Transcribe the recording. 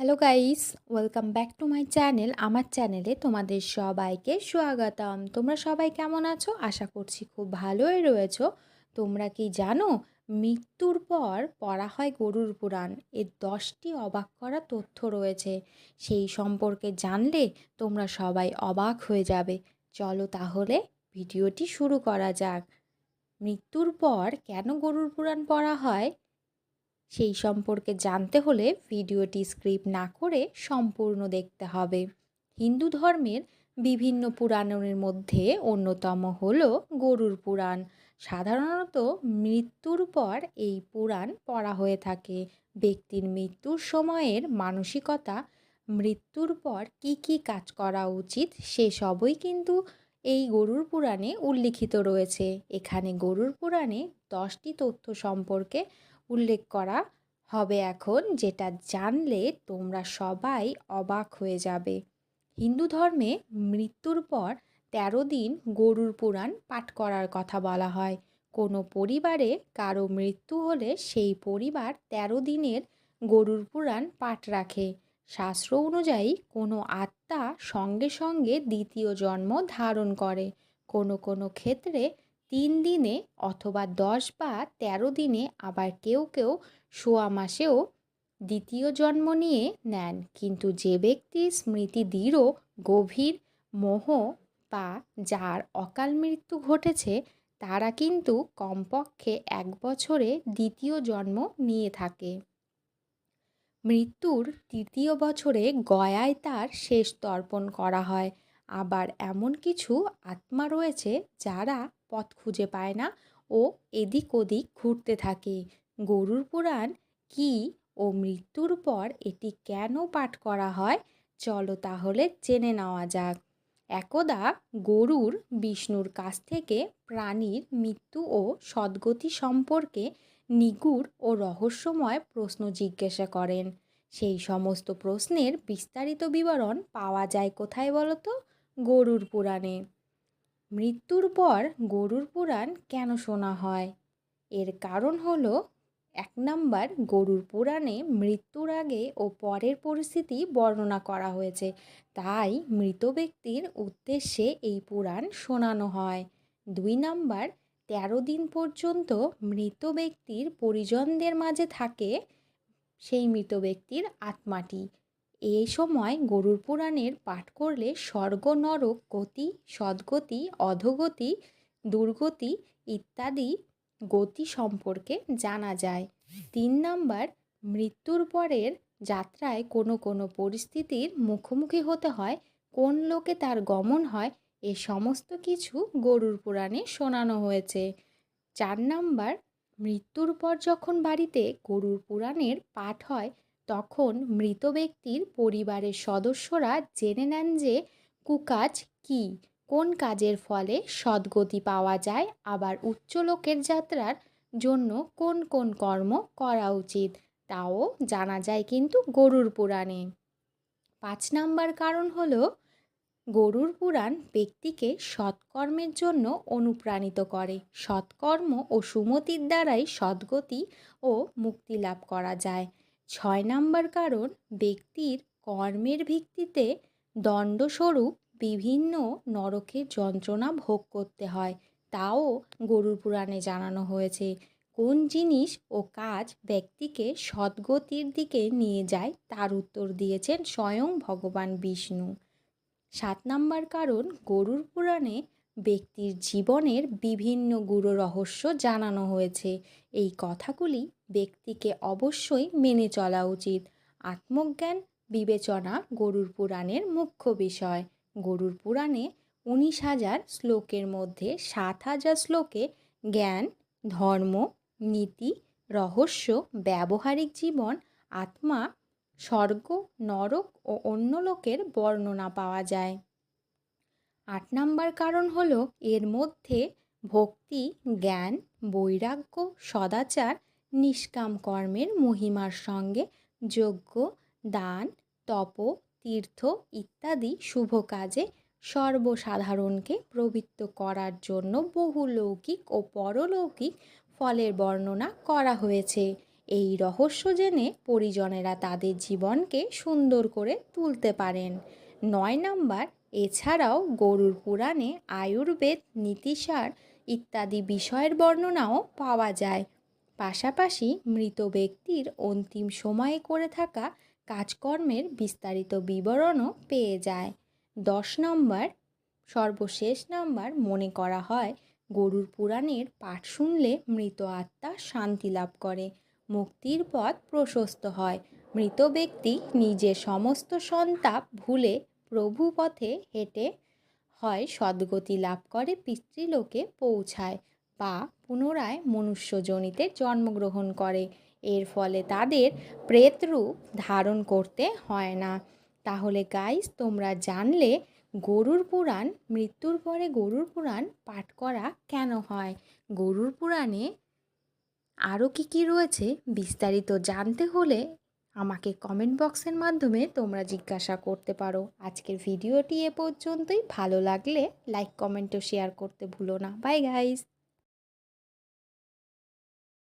Hello guys welcome back to my channel আমার চ্যানেলে তোমাদের সবাইকে স্বাগতম। তোমরা সবাই কেমন আছো? আশা করছি খুব ভালোই রয়েছো। তোমরা কি জানো, মৃত্যুর পর পড়া হয় গরুর পুরাণ। এর দশটি অবাক করা তথ্য রয়েছে। সেই সম্পর্কে জানলে তোমরা সবাই অবাক হয়ে যাবে। চলো তাহলে ভিডিওটি শুরু করা যাক। মৃত্যুর পর কেন গরুর পুরাণ পড়া হয়? সেই সম্পর্কে জানতে হলে ভিডিওটি স্ক্রিপ্ট না করে সম্পূর্ণ দেখতে হবে। হিন্দু ধর্মের বিভিন্ন পুরাণের মধ্যে অন্যতম হল গরুর পুরাণ। সাধারণত মৃত্যুর পর এই পুরাণ পড়া হয়ে থাকে। ব্যক্তির মৃত্যুর সময়ের মানসিকতা, মৃত্যুর পর কি কি কাজ করা উচিত সেসবই কিন্তু এই গরুর পুরাণে উল্লিখিত রয়েছে। এখানে গরুর পুরাণে দশটি তথ্য সম্পর্কে উল্লেখ করা হবে এখন যেটা জানলে তোমরা সবাই অবাক হয়ে যাবে। হিন্দু ধর্মে মৃত্যুর পর তেরো দিন গরুর পুরাণ পাঠ করার কথা বলা হয়। কোনো পরিবারে কারও মৃত্যু হলে সেই পরিবার তেরো দিনের গরুর পুরাণ পাঠ রাখে। শাস্ত্র অনুযায়ী কোনো আত্মা সঙ্গে সঙ্গে দ্বিতীয় জন্ম ধারণ করে। কোনো কোনো ক্ষেত্রে তিন দিনে অথবা দশ বা তেরো দিনে আবার কেউ কেউ সোয়া মাসেও দ্বিতীয় জন্ম নিয়ে নেন। কিন্তু যে ব্যক্তি স্মৃতি দৃঢ়, গভীর, মোহ বা যার অকাল মৃত্যু ঘটেছে, তারা কিন্তু কমপক্ষে এক বছরে দ্বিতীয় জন্ম নিয়ে থাকে। মৃত্যুর তৃতীয় বছরে গয়ায় তার শেষ তর্পণ করা হয়। আবার এমন কিছু আত্মা রয়েছে যারা পথ খুঁজে পায় না ও এদিক ওদিক ঘুরতে থাকে। গরুর পুরাণ কি ও মৃত্যুর পর এটি কেন পাঠ করা হয়? চলো তাহলে জেনে নেওয়া যাক। একদা গরুর বিষ্ণুর কাছ থেকে প্রাণীর মৃত্যু ও সদ্গতি সম্পর্কে নিগুড় ও রহস্যময় প্রশ্ন জিজ্ঞাসা করেন। সেই সমস্ত প্রশ্নের বিস্তারিত বিবরণ পাওয়া যায় কোথায় বলতো? গরুর পুরাণে। মৃত্যুর পর গরুর পুরাণ কেন শোনা হয়? এর কারণ হলো, এক নাম্বার গরুর পুরাণে মৃত্যুর আগে ও পরের পরিস্থিতি বর্ণনা করা হয়েছে। তাই মৃত ব্যক্তির উদ্দেশ্যে এই পুরাণ শোনানো হয়। দুই নাম্বার, তেরো দিন পর্যন্ত মৃত ব্যক্তির পরিজনদের মাঝে থাকে সেই মৃত ব্যক্তির আত্মাটি। এই সময় গরুর পুরাণের পাঠ করলে স্বর্গ, নরক, গতি, সদ্গতি, অধোগতি, দুর্গতি ইত্যাদি গতি সম্পর্কে জানা যায়। তিন নাম্বার, মৃত্যুর পরের যাত্রায় কোনো কোনো পরিস্থিতির মুখোমুখি হতে হয়, কোন লোকে তার গমন হয়, এ সমস্ত কিছু গরুর পুরাণে শোনানো হয়েছে। চার নাম্বার, মৃত্যুর পর যখন বাড়িতে গরুর পুরাণের পাঠ হয় তখন মৃত ব্যক্তির পরিবারের সদস্যরা জেনে নেন যে কুকাজ কী, কোন কাজের ফলে সদ্গতি পাওয়া যায়, আবার উচ্চ লোকের যাত্রার জন্য কোন কোন কর্ম করা উচিত, তাও জানা যায় কিন্তু গরুর পুরাণে। পাঁচ নাম্বার কারণ হলো, গরুর পুরাণ ব্যক্তিকে সৎকর্মের জন্য অনুপ্রাণিত করে। সৎকর্ম ও সুমতির দ্বারাই সদ্গতি ও মুক্তি লাভ করা যায়। ছয় নাম্বার কারণ, ব্যক্তির কর্মের ভিত্তিতে দণ্ডস্বরূপ বিভিন্ন নরকের যন্ত্রণা ভোগ করতে হয়। তাও গরুর পুরাণে জানানো হয়েছে, কোন জিনিস ও কাজ ব্যক্তিকে সদ্গতির দিকে নিয়ে যায় তার উত্তর দিয়েছেন স্বয়ং ভগবান বিষ্ণু। সাত নাম্বার কারণ, গরুর পুরাণে ব্যক্তির জীবনের বিভিন্ন গুরু রহস্য জানানো হয়েছে। এই কথাগুলি ব্যক্তিকে অবশ্যই মেনে চলা উচিত। আত্মজ্ঞান, বিবেচনা গরুর পুরাণের মুখ্য বিষয়। গরুর পুরাণে উনিশ হাজার শ্লোকের মধ্যে সাত হাজার শ্লোকে জ্ঞান, ধর্ম, নীতি, রহস্য, ব্যবহারিক জীবন, আত্মা, স্বর্গ, নরক ও অন্য লোকের বর্ণনা পাওয়া যায়। আট নাম্বার কারণ হলো এর মধ্যে ভক্তি, জ্ঞান, বৈরাগ্য, সদাচার, নিষ্কাম কর্মের মহিমার সঙ্গে যজ্ঞ, দান, তপ, তীর্থ ইত্যাদি শুভ কাজে সর্বসাধারণকে প্রবৃত্ত করার জন্য বহু লৌকিক ও পরলৌকিক ফলের বর্ণনা করা হয়েছে। এই রহস্য জেনে পরিজনেরা তাদের জীবনকে সুন্দর করে তুলতে পারেন। নয় নাম্বার এছাড়াও গরুর পুরাণে আয়ুর্বেদ, নীতিসার ইত্যাদি বিষয়ের বর্ণনাও পাওয়া যায়। পাশাপাশি মৃত ব্যক্তির অন্তিম সময়ে করে থাকা কাজকর্মের বিস্তারিত বিবরণও পেয়ে যায়। দশ নম্বর, সর্বশেষ নাম্বার মনে করা হয়, গরুর পুরাণের পাঠ শুনলে মৃত আত্মা শান্তি লাভ করে, মুক্তির পথ প্রশস্ত হয়। মৃত ব্যক্তি নিজের সমস্ত সন্তাপ ভুলে প্রভু পথে হেঁটে হয় সদ্গতি লাভ করে পিতৃলোকে পৌঁছায় বা পুনরায় মনুষ্যজনিতে জন্মগ্রহণ করে। এর ফলে তাদের প্রেতরূপ ধারণ করতে হয় না। তাহলে গাইস তোমরা জানলে গরুর পুরাণ, মৃত্যুর পরে গরুর পুরাণ পাঠ করা কেন হয়? গরুর পুরাণে আরও কী কী রয়েছে? বিস্তারিত জানতে হলে আমাকে কমেন্ট বক্সের মাধ্যমে তোমরা জিজ্ঞাসা করতে পারো। আজকের ভিডিওটি এ পর্যন্তই। ভালো লাগলে লাইক কমেন্ট ও শেয়ার করতে ভুলো না। Bye guys